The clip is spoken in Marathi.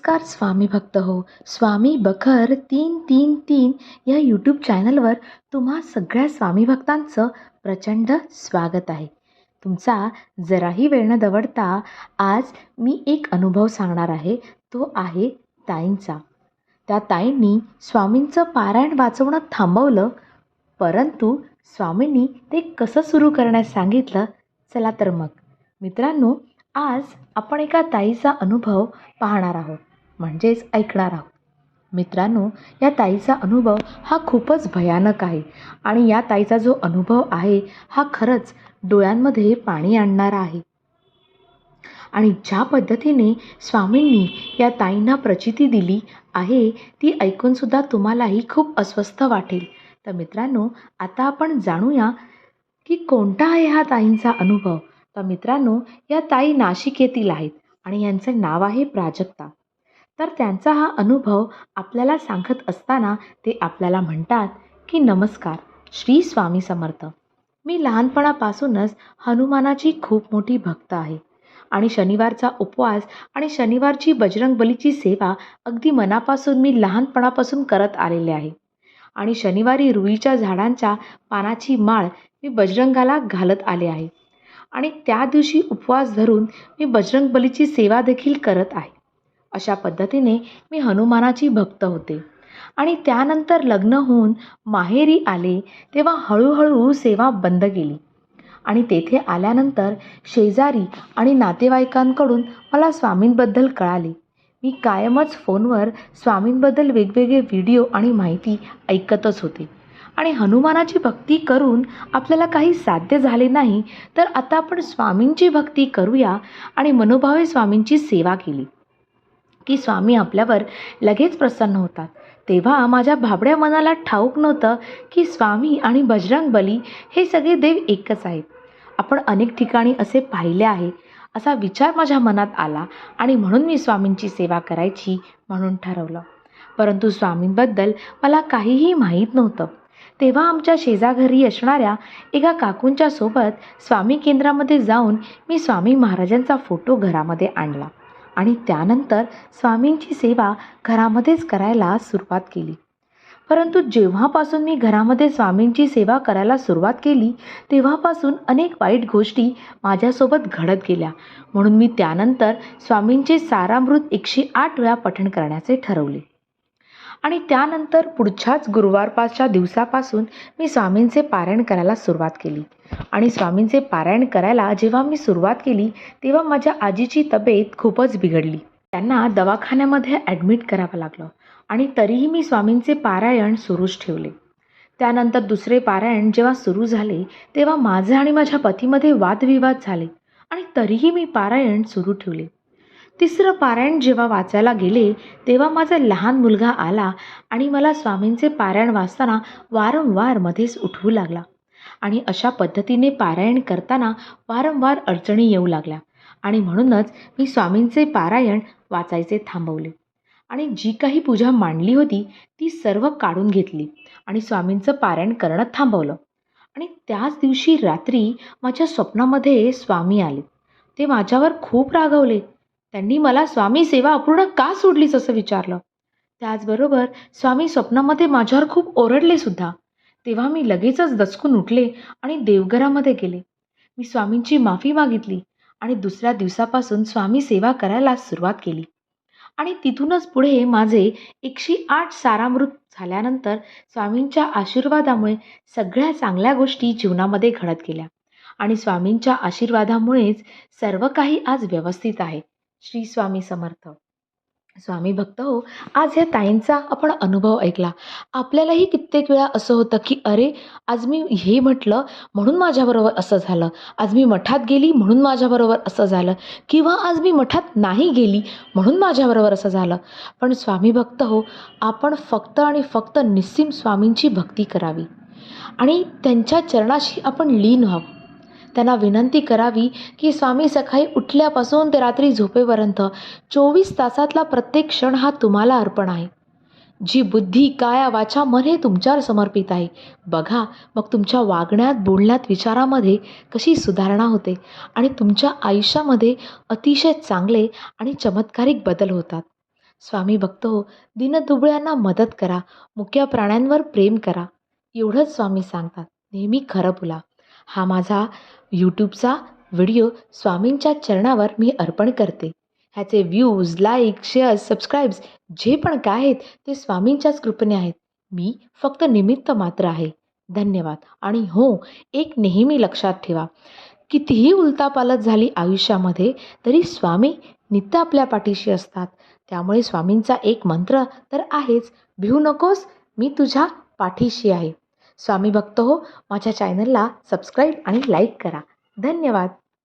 नमस्कार स्वामी भक्त हो. स्वामी बखर तीन तीन तीन या यूट्यूब चॅनलवर तुम्हा सगळ्या स्वामी भक्तांचं प्रचंड स्वागत आहे. तुमचा जराही वेळ न दवडता आज मी एक अनुभव सांगणार आहे. तो आहे ताईंचा. त्या ताईंनी स्वामींचं पारायण वाचवणं थांबवलं परंतु स्वामींनी ते कसं सुरू करण्यास सांगितलं चला तर मग. मित्रांनो आज आपण एका ताईचा अनुभव पाहणार आहोत. म्हणजेच ऐकणार आहोत. मित्रांनो या ताईचा अनुभव हा खूपच भयानक आहे आणि या ताईचा जो अनुभव आहे हा खरंच डोळ्यांमध्ये पाणी आणणारा आहे. आणि ज्या पद्धतीने स्वामींनी या ताईंना प्रचिती दिली आहे ती ऐकूनसुद्धा तुम्हालाही खूप अस्वस्थ वाटेल. तर मित्रांनो आता आपण जाणूया की कोणता आहे हा ताईंचा अनुभव. तर मित्रांनो या ताई नाशिक येथील आहेत आणि यांचं नाव आहे प्राजक्ता. तर त्यांचा हा अनुभव आपल्याला सांगत असताना ते आपल्याला म्हणतात की नमस्कार श्री स्वामी समर्थ. मी लहानपणापासूनच हनुमानाची खूप मोठी भक्त आहे आणि शनिवारचा उपवास आणि शनिवारची बजरंगबलीची सेवा अगदी मनापासून मी लहानपणापासून करत आलेले आहे. आणि शनिवारी रुईच्या झाडांच्या पानाची माळ मी बजरंगाला घालत आले आहे. आणि त्या दिवशी उपवास धरून मी बजरंगबलीची सेवा देखील करत आहे. अशा पद्धतीने मी हनुमानाची भक्त होते. आणि त्यानंतर लग्न होऊन माहेरी आले तेव्हा हळूहळू सेवा बंद केली. आणि तेथे आल्यानंतर शेजारी आणि नातेवाईकांकडून मला स्वामींबद्दल कळाले. मी कायमच फोनवर स्वामींबद्दल वेगवेगळे व्हिडिओ आणि माहिती ऐकतच होते. आणि हनुमानाची भक्ती करून आपल्याला काही साध्य झाले नाही तर आता आपण स्वामींची भक्ती करूया आणि मनोभावे स्वामींची सेवा केली. की स्वामी आपल्यावर लगेच प्रसन्न होतात. तेव्हा माझ्या भाबड्या मनाला ठाऊक नव्हतं की स्वामी आणि बजरंगबली हे सगळे देव एकच आहेत. आपण अनेक ठिकाणी असे पाहिले आहे. असा विचार माझ्या मनात आला आणि म्हणून मी स्वामींची सेवा करायची म्हणून ठरवलं. परंतु स्वामींबद्दल मला काहीही माहीत नव्हतं. तेव्हा आमच्या शेजाघरी असणाऱ्या एका काकूंच्या सोबत स्वामी केंद्रामध्ये जाऊन मी स्वामी महाराजांचा फोटो घरामध्ये आणला. आणि त्यानंतर स्वामींची सेवा घरामध्येच करायला सुरुवात केली. परंतु जेव्हापासून मी घरामध्ये स्वामींची सेवा करायला सुरुवात केली तेव्हापासून अनेक वाईट गोष्टी माझ्यासोबत घडत गेल्या. म्हणून मी त्यानंतर स्वामींचे सारामृत एकशे आठ वेळा पठण करण्याचे ठरवले. आणि त्यानंतर पुढच्याच गुरुवारपासच्या दिवसापासून मी स्वामींचे पारायण करायला सुरुवात केली. आणि स्वामींचे पारायण करायला जेव्हा मी सुरुवात केली तेव्हा माझ्या आजीची तब्येत खूपच बिघडली. त्यांना दवाखान्यामध्ये ॲडमिट करावं लागलं आणि तरीही मी स्वामींचे पारायण सुरूच ठेवले. त्यानंतर दुसरे पारायण जेव्हा सुरू झाले तेव्हा माझे आणि माझ्या पतीमध्ये वादविवाद झाले आणि तरीही मी पारायण सुरू ठेवले. तिसरं पारायण जेव्हा वाचायला गेले तेव्हा माझा लहान मुलगा आला आणि मला स्वामींचे पारायण वाचताना वारंवार मध्येच उठवू लागला. आणि अशा पद्धतीने पारायण करताना वारंवार अडचणी येऊ लागल्या आणि म्हणूनच मी स्वामींचे पारायण वाचायचे थांबवले. आणि जी काही पूजा मांडली होती ती सर्व काढून घेतली आणि स्वामींचं पारायण करणं थांबवलं. आणि त्याच दिवशी रात्री माझ्या स्वप्नामध्ये स्वामी आले. ते माझ्यावर खूप रागवले. त्यांनी मला स्वामी सेवा अपूर्ण का सोडलीस असं विचारलं? त्याचबरोबर स्वामी स्वप्नामध्ये माझ्यावर खूप ओरडले सुद्धा. तेव्हा मी लगेचच दचकून उठले आणि देवघरामध्ये गेले. मी स्वामींची माफी मागितली आणि दुसऱ्या दिवसापासून स्वामी सेवा करायला सुरुवात केली. आणि तिथूनच पुढे माझे एकशे आठ सारामृत झाल्यानंतर स्वामींच्या आशीर्वादामुळे सगळ्या चांगल्या गोष्टी जीवनामध्ये घडत गेल्या. आणि स्वामींच्या आशीर्वादामुळेच सर्व काही आज व्यवस्थित आहे. श्री स्वामी समर्थ. स्वामी भक्त हो आज ह्या ताईंचा आपण अनुभव ऐकला. आपल्यालाही कित्येक वेळा असं होतं की अरे आज मी हे म्हटलं म्हणून माझ्याबरोबर असं झालं. आज मी मठात गेली म्हणून माझ्याबरोबर असं झालं. किंवा आज मी मठात नाही गेली म्हणून माझ्याबरोबर असं झालं. पण स्वामी भक्त हो आपण फक्त आणि फक्त निस्सीम स्वामींची भक्ती करावी. आणि त्यांच्या चरणाशी आपण लीन व्हावं. त्यांना विनंती करावी की स्वामी सकाळी उठल्यापासून ते रात्री झोपेपर्यंत चोवीस तासातला प्रत्येक क्षण हा तुम्हाला अर्पण आहे. जी बुद्धी काया वाचा मन हे तुमच्यावर समर्पित आहे. बघा मग तुमच्या वागण्यात बोलण्यात विचारामध्ये कशी सुधारणा होते आणि तुमच्या आयुष्यामध्ये अतिशय चांगले आणि चमत्कारिक बदल होतात. स्वामी बघतो हो, दिनदुबळ्यांना मदत करा मुक्या प्राण्यांवर प्रेम करा. एवढंच स्वामी सांगतात. नेहमी खरं बोला. हा माझा यूट्यूबचा व्हिडिओ स्वामींच्या चरणावर मी अर्पण करते. ह्याचे व्ह्यूज लाईक शेअर्स सबस्क्राईब्स जे पण काय आहेत ते स्वामींच्याच कृपेने आहेत. मी फक्त निमित्त मात्र आहे. धन्यवाद. आणि हो एक नेहमी लक्षात ठेवा. कितीही उलतापालत झाली आयुष्यामध्ये तरी स्वामी नित्य आपल्या पाठीशी असतात. त्यामुळे स्वामींचा एक मंत्र तर आहेच भिवू नकोस मी तुझ्या पाठीशी आहे. स्वामी भक्त हो. माझ्या चॅनलला सबस्क्राईब आणि लाईक करा. धन्यवाद.